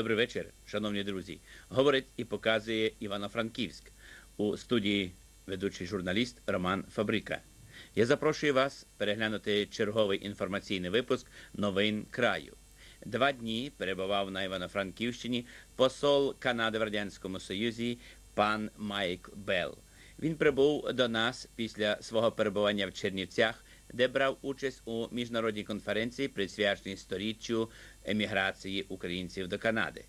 Добрий вечір, шановні друзі. Говорить і показує Івано-Франківськ у студії ведучий журналіст Роман Фабрика. Я запрошую вас переглянути черговий інформаційний випуск новин краю. Два дні перебував на Івано-Франківщині посол Канади в Радянському Союзі пан Майк Белл. Він прибув до нас після свого перебування в Чернівцях, де брав участь у міжнародній конференції, присвяченій сторіччю еміграції українців до Канади.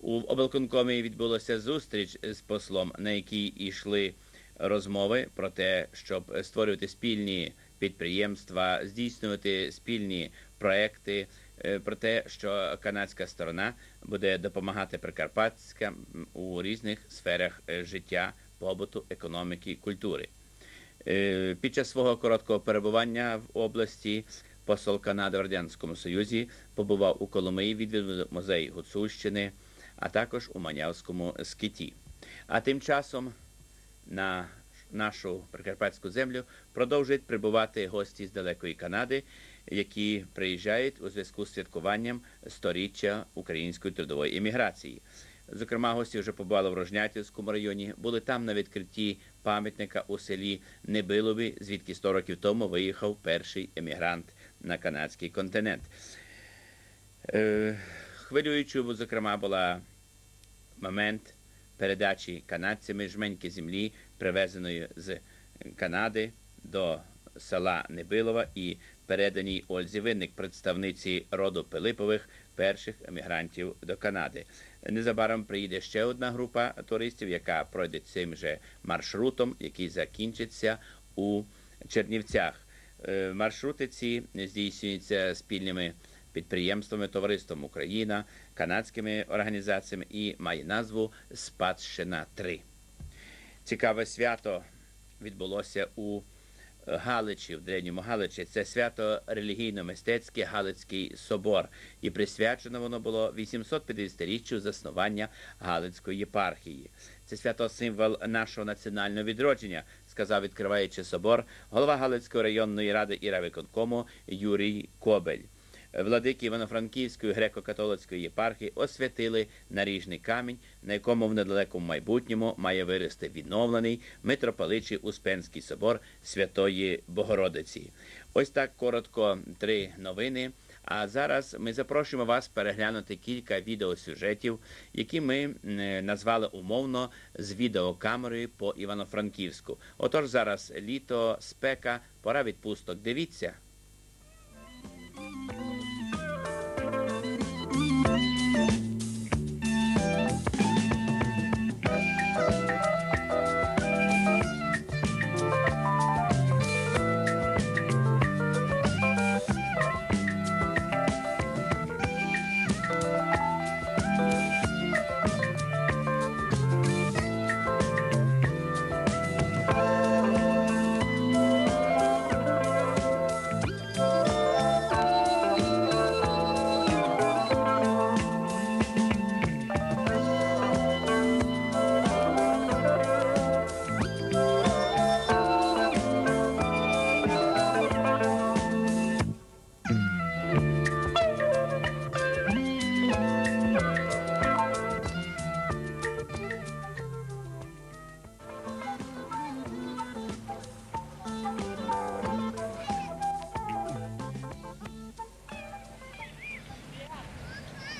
У облконкомі відбулася зустріч з послом, на якій йшли розмови про те, щоб створювати спільні підприємства, здійснювати спільні проекти, е, про те, що канадська сторона буде допомагати Прикарпатська у різних сферах е, життя, побуту, економіки, культури. Е, Під час свого короткого перебування в області посол Канади в Радянському Союзі побував у Коломиї, відвідав музей Гуцульщини, а також у Манявському скиті. А тим часом на нашу прикарпатську землю продовжують прибувати гості з далекої Канади, які приїжджають у зв'язку з святкуванням сторіччя української трудової еміграції. Зокрема, гості вже побували в Рожнятівському районі, були там на відкритті пам'ятника у селі Небилові, звідки 100 років тому виїхав перший емігрант на канадський континент. Е, Хвилюючою, зокрема, була момент передачі канадцями жменьки землі, привезеної з Канади до села Небилова і переданій Ользі Винник, представниці роду Пилипових, перших емігрантів до Канади. Незабаром приїде ще одна група туристів, яка пройде цим же маршрутом, який закінчиться у Чернівцях. Е, Маршрути ці здійснюються спільними підприємствами, товариством Україна, канадськими організаціями і має назву Спадщина 3 Цікаве свято відбулося у Галичі, в Древньому Галичі. Це свято релігійно-мистецьке Галицький собор, і присвячено воно було 850-річчю заснування Галицької єпархії. Це свято символ нашого національного відродження, сказав, відкриваючи собор, голова Галицької районної ради і райвиконкому Юрій Кобель. Владики Івано-Франківської греко-католицької єпархії освятили наріжний камінь, на якому в недалекому майбутньому має вирости відновлений митрополичий Успенський собор Святої Богородиці. Ось так коротко три новини. А зараз ми запрошуємо вас переглянути кілька відеосюжетів, які ми назвали умовно з відеокамерою по Івано-Франківську. Отож, зараз літо, спека, пора відпусток. Дивіться.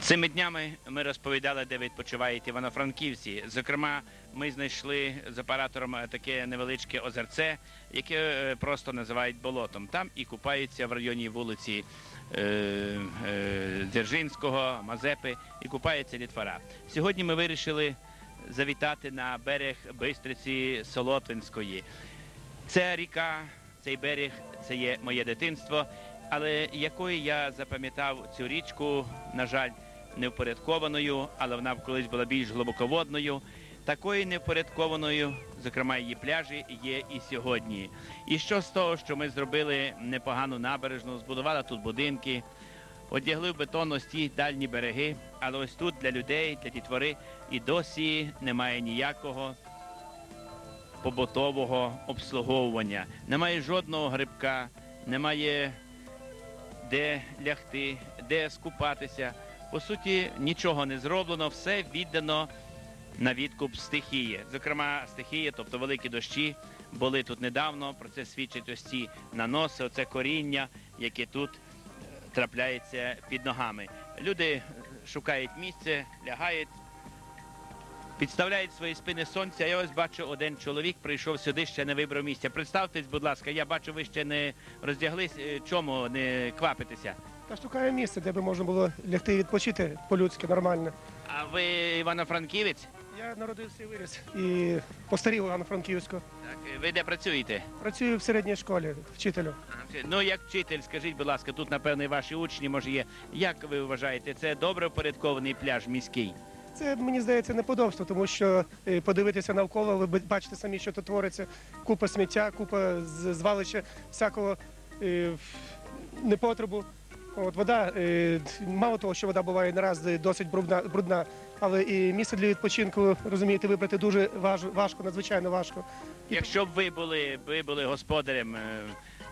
Цими днями ми розповідали, де відпочивають івано-франківці. Зокрема, ми знайшли з оператором таке невеличке озерце, яке е, просто називають болотом. Там і купаються в районі вулиці е, е, Дзержинського, Мазепи, і купається літвара. Сьогодні ми вирішили завітати на берег Бистриці Солотвинської. Це ріка, цей берег, це є моє дитинство. Але якою я запам'ятав цю річку, на жаль, невпорядкованою, але вона колись була більш глибоководною. Такою невпорядкованою, зокрема її пляжі, є і сьогодні. І що з того, що ми зробили непогану набережну, збудували тут будинки, одягли в бетон ось ті дальні береги, але ось тут для людей, для дітвори і досі немає ніякого побутового обслуговування. Немає жодного грибка, немає де лягти, де скупатися. По суті нічого не зроблено, все віддано на відкуп стихії. Зокрема, стихія, тобто великі дощі, були тут недавно. Про це свідчать ось ці наноси, оце коріння, яке тут е, трапляється під ногами. Люди е, шукають місце, лягають. Підставляють свої спини сонця. Я ось бачу, один чоловік прийшов сюди, ще не вибрав місця. Представтесь, будь ласка, я бачу, ви ще не роздяглись. Е, Чому не квапитеся? Та шукає місце, де би можна було лягти і відпочити по-людськи, нормально. А ви Івано-Франківець? Я народився і виріс і постарів Івано-Франківську. Так, е, ви де працюєте? Працюю в середній школі вчителем. Ну, як вчитель, скажіть, будь ласка, тут, напевно, і ваші учні, може, є. Як ви вважаєте, це добре упорядкований пляж міський? Це мені здається неподобство, тому що е, подивитися навколо, ви бачите самі, що тут твориться. Купа сміття, купа з- звалища всякого е, в- непотребу. От вода, е, мало того, що вода буває не раз досить брудна, брудна, але і місце для відпочинку, розумієте, вибрати дуже важ- важко, надзвичайно важко. Якщо б ви були, ви були господарем е,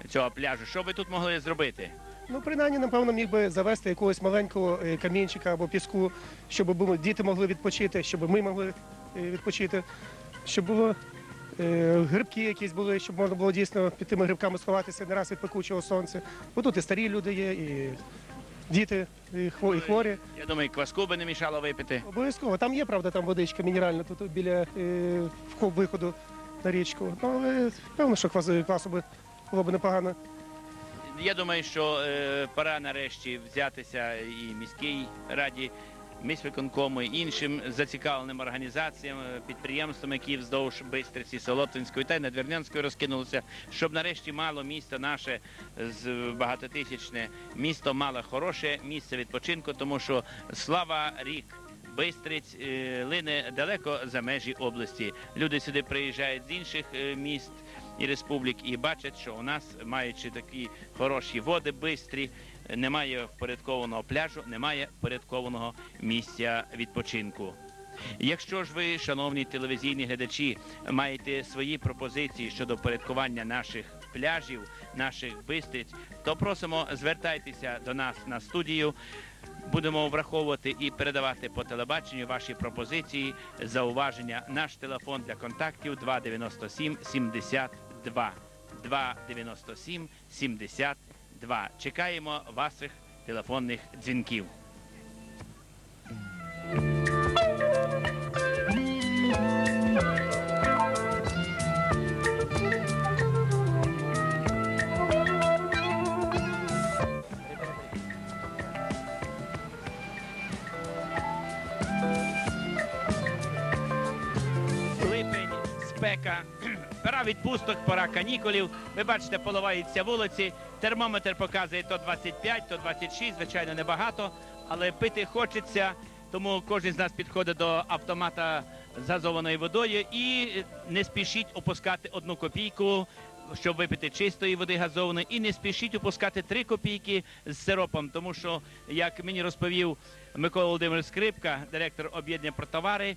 цього пляжу, що ви тут могли зробити? Ну, принаймні, напевно, міг би завести якогось маленького е, камінчика або піску, щоб діти могли відпочити, щоб ми могли е, відпочити, щоб було е, грибки якісь були, щоб можна було дійсно під тими грибками сховатися не раз від пекучого сонця. Бо тут і старі люди є, і діти, і хворі. Я думаю, кваску би не мішало випити. Обов'язково. Там є, правда, там водичка мінеральна тут біля е, виходу на річку. Ну, але певно, що квас, квасу би було б непогано. Я думаю, що е, пора нарешті взятися і міській раді, міськвиконкому, іншим зацікавленим організаціям, е, підприємствам, які вздовж Бистриці, Солотвинської та й Надвірнянської розкинулися, щоб нарешті мало місто наше багатотисячне місто мало хороше місце відпочинку, тому що слава рік. Бистриць е, лине далеко за межі області. Люди сюди приїжджають з інших е, міст і республік і бачать, що у нас, маючи такі хороші води бистрі, немає впорядкованого пляжу, немає впорядкованого місця відпочинку. Якщо ж ви, шановні телевізійні глядачі, маєте свої пропозиції щодо впорядкування наших пляжів, наших бистриць, то просимо звертайтеся до нас на студію. Будемо враховувати і передавати по телебаченню ваші пропозиції, зауваження. Наш телефон для контактів 297 72 297 72. Чекаємо ваших телефонних дзвінків. Відпусток, пора канікулів. Ви бачите, поливаються вулиці. Термометр показує то 25, то 26, звичайно, небагато, але пити хочеться. Тому кожен з нас підходить до автомата з газованою водою і не спішіть опускати одну копійку, щоб випити чистої води газованої, і не спішіть опускати три копійки з сиропом, тому що, як мені розповів Микола Володимирович Скрипка, директор об'єднання про товари,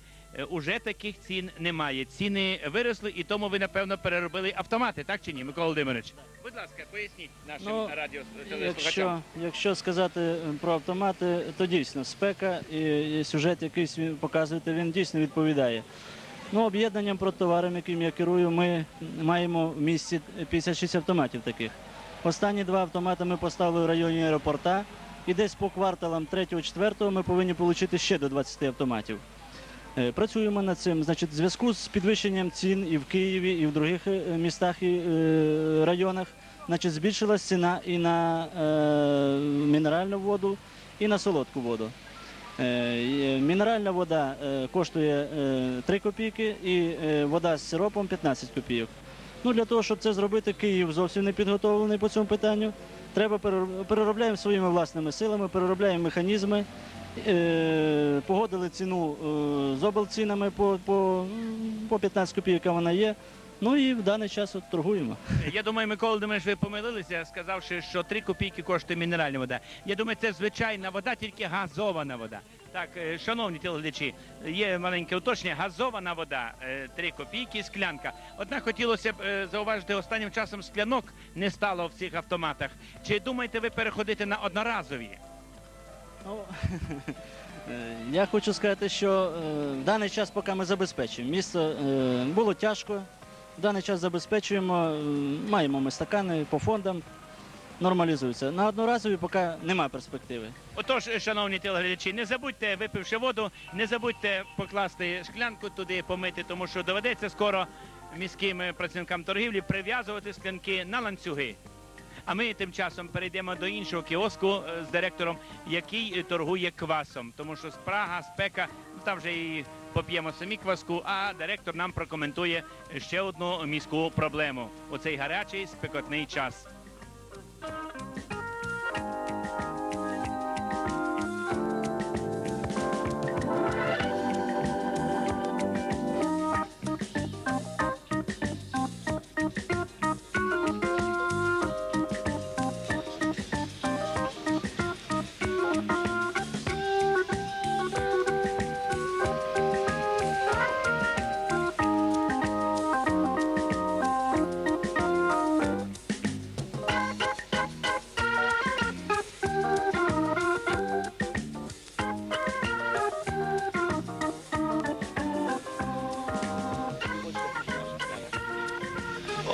уже таких цін немає. Ціни виросли, і тому ви, напевно, переробили автомати, так чи ні, Микола Володимирович? Будь ласка, поясніть нашим Ну, радіо Якщо, якщо сказати е, про автомати, то дійсно спека і, і сюжет, який ви показуєте, він дійсно відповідає. Ну, об'єднанням про товаром, яким я керую, ми маємо в місті 56 автоматів таких. Останні два автомати ми поставили в районі аеропорта, і десь по кварталам 3-4 ми повинні отримати ще до 20 автоматів. Е, Працюємо над цим. Значить, в зв'язку з підвищенням цін і в Києві, і в других е, містах і е, районах, значить, збільшилась ціна і на мінеральну воду, і на солодку воду. Мінеральна вода коштує е, 3 копійки, і вода з сиропом 15 копійок. Ну, для того, щоб це зробити, Київ зовсім не підготовлений по цьому питанню. Треба переробляємо своїми власними силами, переробляємо механізми. Е, погодили ціну е, з облцінами по, по, по 15 копійок, вона є. Ну і в даний час от торгуємо. Я думаю, Микола Володимирович, ви помилилися, сказавши, що 3 копійки коштує мінеральна вода. Я думаю, це звичайна вода, тільки газована вода. Так, е, шановні телеглядачі, є маленьке уточнення. Газована вода 3 копійки, склянка. Однак хотілося б зауважити, останнім часом склянок не стало в цих автоматах. Чи думаєте ви переходити на одноразові? Е, я хочу сказати, що е, в даний час, поки ми забезпечуємо, місто е, було тяжко. В даний час забезпечуємо, маємо ми стакани по фондам, нормалізується. На одноразові поки немає перспективи. Отож, шановні телеглядачі, не забудьте, випивши воду, не забудьте покласти шклянку туди, помити, тому що доведеться скоро міським працівникам торгівлі прив'язувати склянки на ланцюги. А ми тим часом перейдемо до іншого кіоску е, з директором, який е, торгує квасом. Тому що спрага, спека, ну, там вже і поп'ємо самі кваску, а директор нам прокоментує ще одну міську проблему у цей гарячий спекотний час.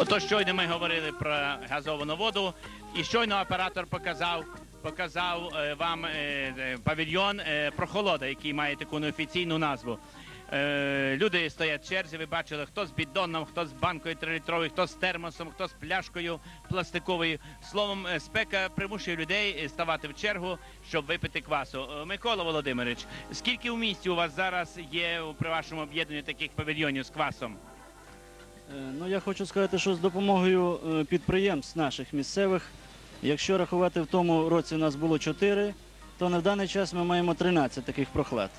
Ото щойно ми говорили про газовану воду, і щойно оператор показав, показав е, вам е, е, павільйон прохолода, який має таку неофіційну назву. Люди стоять в черзі, ви бачили, хто з бідоном, хто з банкою трилітровою, хто з термосом, хто з пляшкою пластиковою. Словом, спека примушує людей ставати в чергу, щоб випити квасу. Микола Володимирович, скільки у місті у вас зараз є при вашому об'єднанні таких павільйонів з квасом? Е, Ну, я хочу сказати, що з допомогою е, підприємств наших місцевих, якщо рахувати в тому році у нас було 4, то на даний час ми маємо 13 таких прохлад.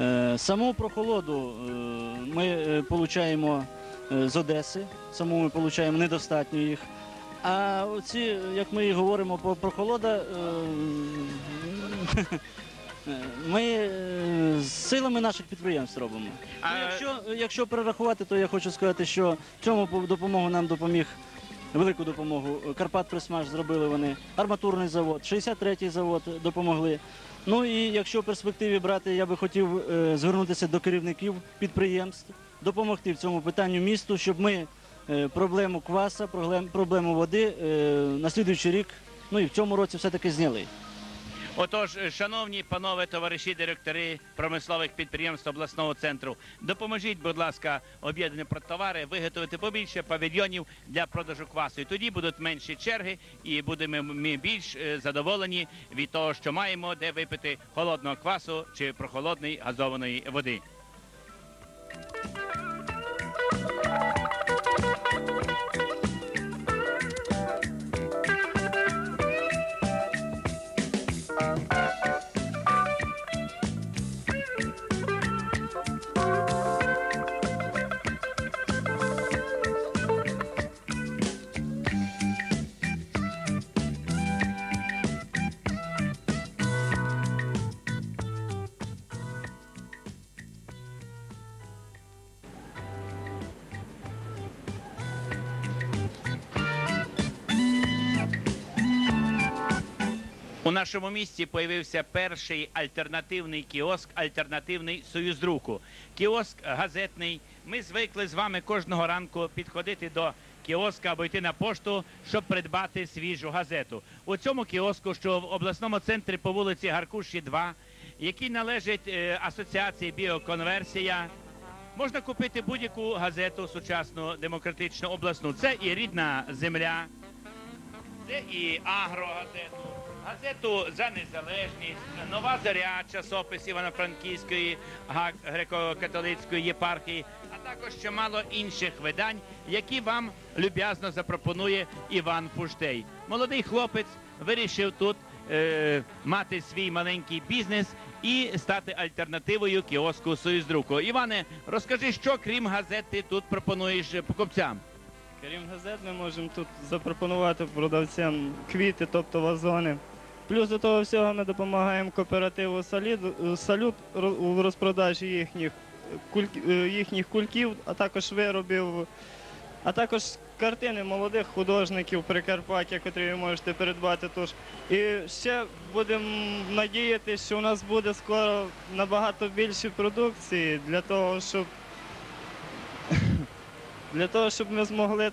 Е, Саму прохолоду ми отримуємо з Одеси, саму ми отримуємо недостатньо їх. А оці, як ми і говоримо про прохолода, ми е, з силами наших підприємств робимо. А- Ну, якщо, якщо перерахувати, то я хочу сказати, що в цьому допомогу нам допоміг велику допомогу. Карпат Присмаж зробили вони, арматурний завод, 63-й завод допомогли. Ну і якщо в перспективі брати, я би хотів е, звернутися до керівників підприємств, допомогти в цьому питанню місту, щоб ми е, проблему кваса, проблем- проблему води е, на слідуючий рік, ну і в цьому році все-таки зняли. Отож, шановні панове товариші директори промислових підприємств обласного центру, допоможіть, будь ласка, об'єднані протовари виготовити побільше павільйонів для продажу квасу. І тоді будуть менші черги, і будемо ми більш е, задоволені від того, що маємо де випити холодного квасу чи прохолодної газованої води. У нашому місті появився перший альтернативний кіоск, альтернативний союз друку. Кіоск газетний. Ми звикли з вами кожного ранку підходити до кіоска або йти на пошту, щоб придбати свіжу газету. У цьому кіоску, що в обласному центрі по вулиці Гаркуші 2, який належить е, асоціації Біоконверсія, можна купити будь-яку газету сучасну демократичну обласну. Це і рідна земля, це і агрогазету, газету за незалежність, нова зоря, часопис Івано-Франківської греко-католицької єпархії, а також чимало інших видань, які вам люб'язно запропонує Іван Пуштей. Молодий хлопець вирішив тут е, мати свій маленький бізнес і стати альтернативою кіоску Союздруку. Іване, розкажи, що крім газет ти тут пропонуєш покупцям. Крім газет, ми можемо тут запропонувати продавцям квіти, тобто вазони. Плюс до того всього ми допомагаємо кооперативу «Салют», салют у розпродажі їхніх, кульк- е, їхніх кульків, а також виробів, а також картини молодих художників Прикарпаття, котрі ви можете придбати. Тож і ще будемо надіятися, що у нас буде скоро набагато більше продукції для того, щоб для того, щоб ми змогли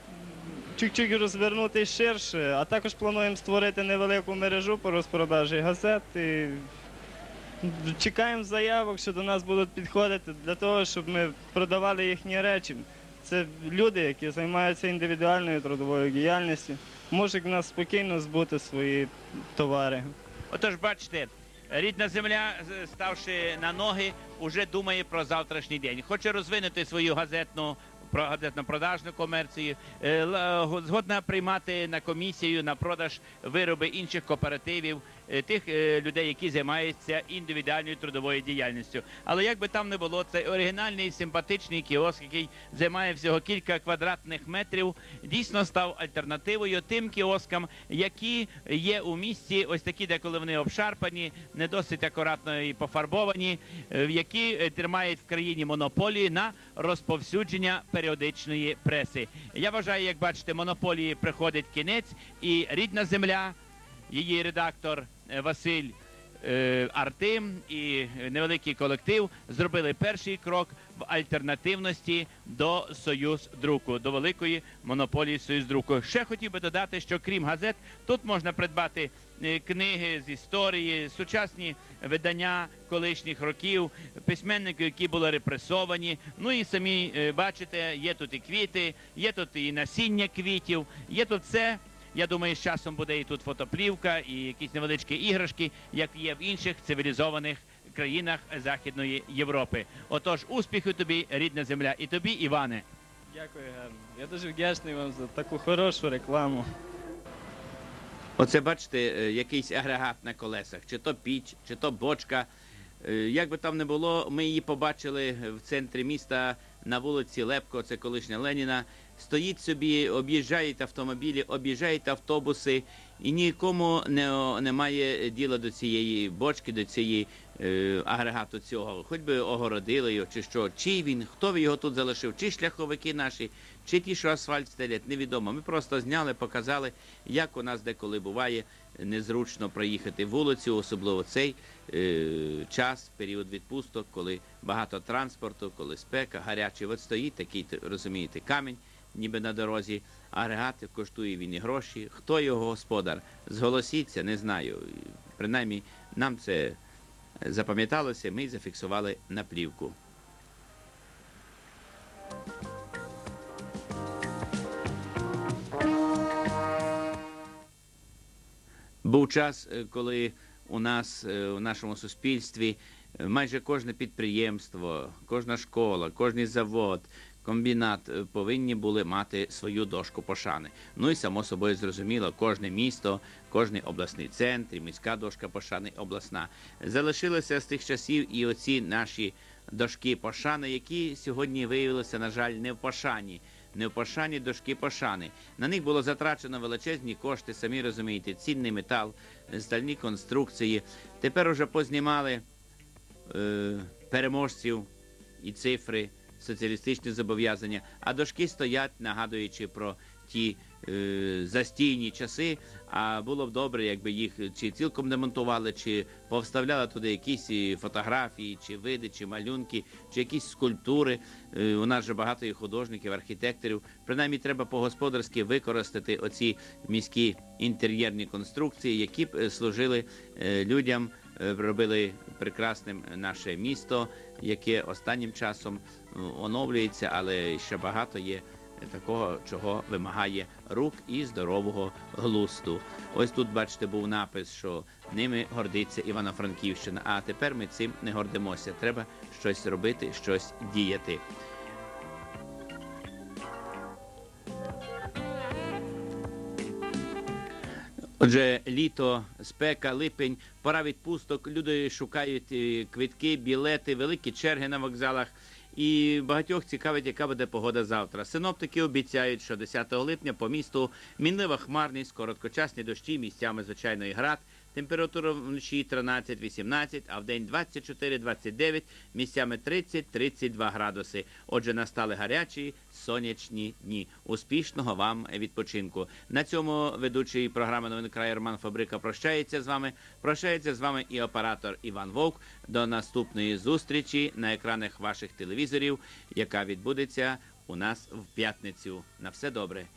чуть-чуть розвернути ширше, а також плануємо створити невелику мережу по розпродажі газет. І чекаємо заявок, що до нас будуть підходити для того, щоб ми продавали їхні речі. Це люди, які займаються індивідуальною трудовою діяльністю, можуть в нас спокійно збути свої товари. Отож, бачите, рідна земля, ставши на ноги, уже думає про завтрашній день. Хоче розвинути свою газетну про газетно-продажну комерцію, е, го- згодна приймати на комісію на продаж вироби інших кооперативів, е, тих е, людей, які займаються індивідуальною трудовою діяльністю. Але як би там не було, цей оригінальний симпатичний кіоск, який займає всього кілька квадратних метрів, дійсно став альтернативою тим кіоскам, які є у місті, ось такі, деколи вони обшарпані, не досить акуратно і пофарбовані, е, які е, тримають в країні монополії на розповсюдження періодичної преси. Я вважаю, як бачите, монополії приходить кінець, і рідна земля, її редактор е, Василь. е, Артем і невеликий колектив зробили перший крок в альтернативності до Союз друку, до великої монополії Союз друку. Ще хотів би додати, що крім газет, тут можна придбати е, книги з історії, сучасні видання колишніх років, письменників, які були репресовані. Ну і самі е, бачите, є тут і квіти, є тут і насіння квітів, є тут все. Я думаю, з часом буде і тут фотоплівка, і якісь невеличкі іграшки, як є в інших цивілізованих країнах Західної Європи. Отож, успіху тобі, рідна земля, і тобі, Іване. Дякую, гарно. Я дуже вдячний вам за таку хорошу рекламу. Оце бачите, е, якийсь агрегат на колесах, чи то піч, чи то бочка. Е, Як би там не було, ми її побачили в центрі міста на вулиці Лепко, це колишня Леніна. Стоїть собі, об'їжджають автомобілі, об'їжджають автобуси, і нікому не, немає діла до цієї бочки, до цієї е, агрегату цього. Хоч би огородили його, чи що, чий він, хто його тут залишив, чи шляховики наші, чи ті, що асфальт стелять, невідомо. Ми просто зняли, показали, як у нас деколи буває незручно проїхати вулицю, особливо цей е, час, період відпусток, коли багато транспорту, коли спека, гарячий. От стоїть такий, розумієте, камінь, ніби на дорозі. Агрегат коштує він і гроші. Хто його господар? Зголосіться, не знаю. Принаймні, нам це запам'яталося, ми зафіксували на плівку. Був час, е, коли у нас е, у нашому суспільстві е, майже кожне підприємство, кожна школа, кожний завод, комбінат е, повинні були мати свою дошку пошани. Ну і само собою зрозуміло, кожне місто, кожний обласний центр, і міська дошка пошани обласна. Залишилися з тих часів і оці наші дошки пошани, які сьогодні виявилися, на жаль, не в пошані. Не в пошані дошки пошани. На них було затрачено величезні кошти, самі розумієте, цінний метал, стальні конструкції. Тепер уже познімали е, переможців і цифри, соціалістичні зобов'язання, а дошки стоять, нагадуючи про ті е, застійні часи. А було б добре, якби їх чи цілком демонтували, чи повставляли туди якісь е, фотографії, чи види, чи малюнки, чи якісь скульптури. Е, У нас же багато є художників, архітекторів. Принаймні, треба по-господарськи використати оці міські інтер'єрні конструкції, які б е, служили е, людям, е, робили прекрасним наше місто, яке останнім часом оновлюється, але ще багато є такого, чого вимагає рук і здорового глусту. Ось тут, бачите, був напис, що ними гордиться Івано-Франківщина. А тепер ми цим не гордимося. Треба щось робити, щось діяти. Отже, літо, спека, липень, пора відпусток. Люди шукають е, квитки, білети, великі черги на вокзалах. І багатьох цікавить, яка буде погода завтра. Синоптики обіцяють, що 10 липня по місту мінлива хмарність, короткочасні дощі, місцями звичайно і град температура вночі 13-18, а в день 24-29, місцями 30-32 градуси. Отже, настали гарячі сонячні дні. Успішного вам відпочинку. На цьому ведучий програми новин край Роман Фабрика прощається з вами. Прощається з вами і оператор Іван Вовк. До наступної зустрічі на екранах ваших телевізорів, яка відбудеться у нас в п'ятницю. На все добре.